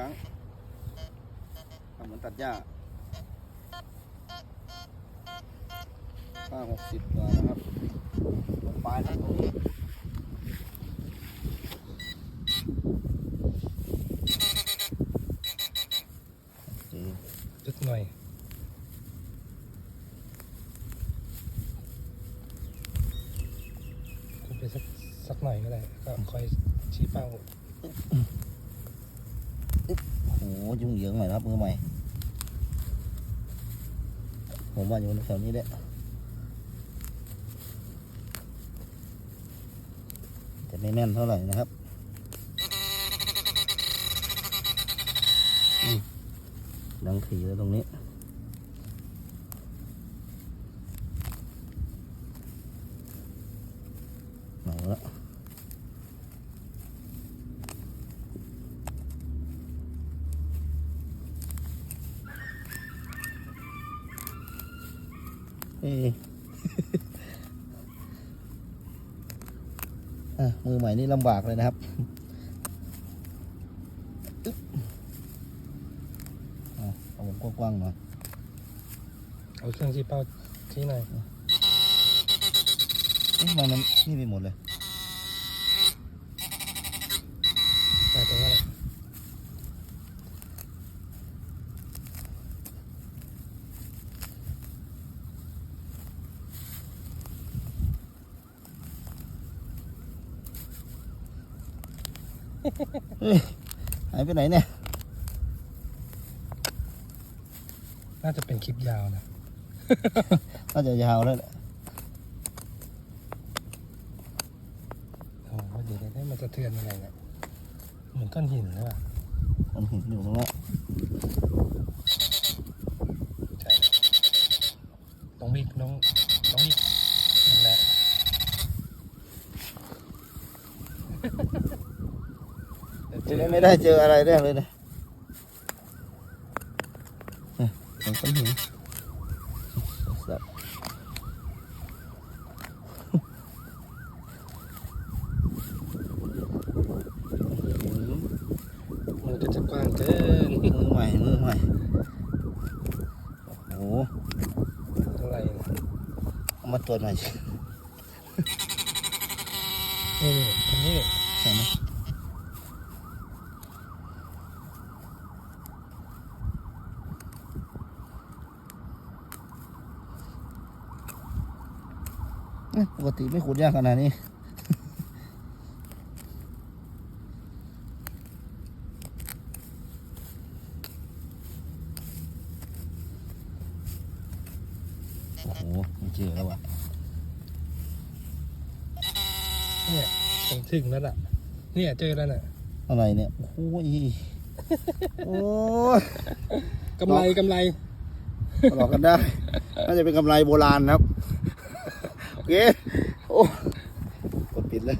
รั้งทำเหมือนตัดหญ้าค่าหกสิบบาทนะครับปลายนะตรงนี้จุดหน่อยคุไปสักสักหน่อยก็ได้ ก็คอยชี้เป้า โอ้โหยุ่งเหยิงหน่อยนะครับมือใหม่ ผมว่าอยู่แถวนี้แหละแต่ไม่แน่นเท่าไหร่นะครับอืมดังถี่แล้วตรงนี้ เอ๊ะอะมือใหม่นี่ลำบากเลยนะครับอึ๊บอะเอาผมกว้างๆหน่อยเอาเครื่องชี้เป้าชี้หน่อยเอ๊ะทำไมมันนี่ไปหมดเลย แต่ตรงนั้นแหละ หายไปไหนเนี่ย น่าจะเป็นคลิปยาวนะ น่าจะยาวแล้วแหละโอ้โหเดี๋ยวได้มันจะเทือนอะไรเนี่ยเหมือนก้อนหินใช่ป่ะมันเห็นอยู่ตรงนั้นใช่น้องวิกน้องน้องวิกนั่นแหละ จะได้ไม่ได้เจออะไรแรกเลยนะเนี่ยตรงก้อนหินสับมันก็จะกว้างเกินมือใหม่ มือใหม่ โอ้โหอะไรนะเอามาตรวจหน่อยสินี่ตรงนี้ใช่ไหม ปกติไม่ขุดยากขนาดนี้ โอ้โหไม่เจอแล้วว่ะเนี่ยผมถึงแล้วล่ะ เนี่ยเจอแล้วน่ะ อะไรเนี่ย โอ้โหอีโอ้ยกำไรกำไรหลอกกันได้ น่าจะเป็นกำไรโบราณนะครับโอ เคโอ้กดปิดเลย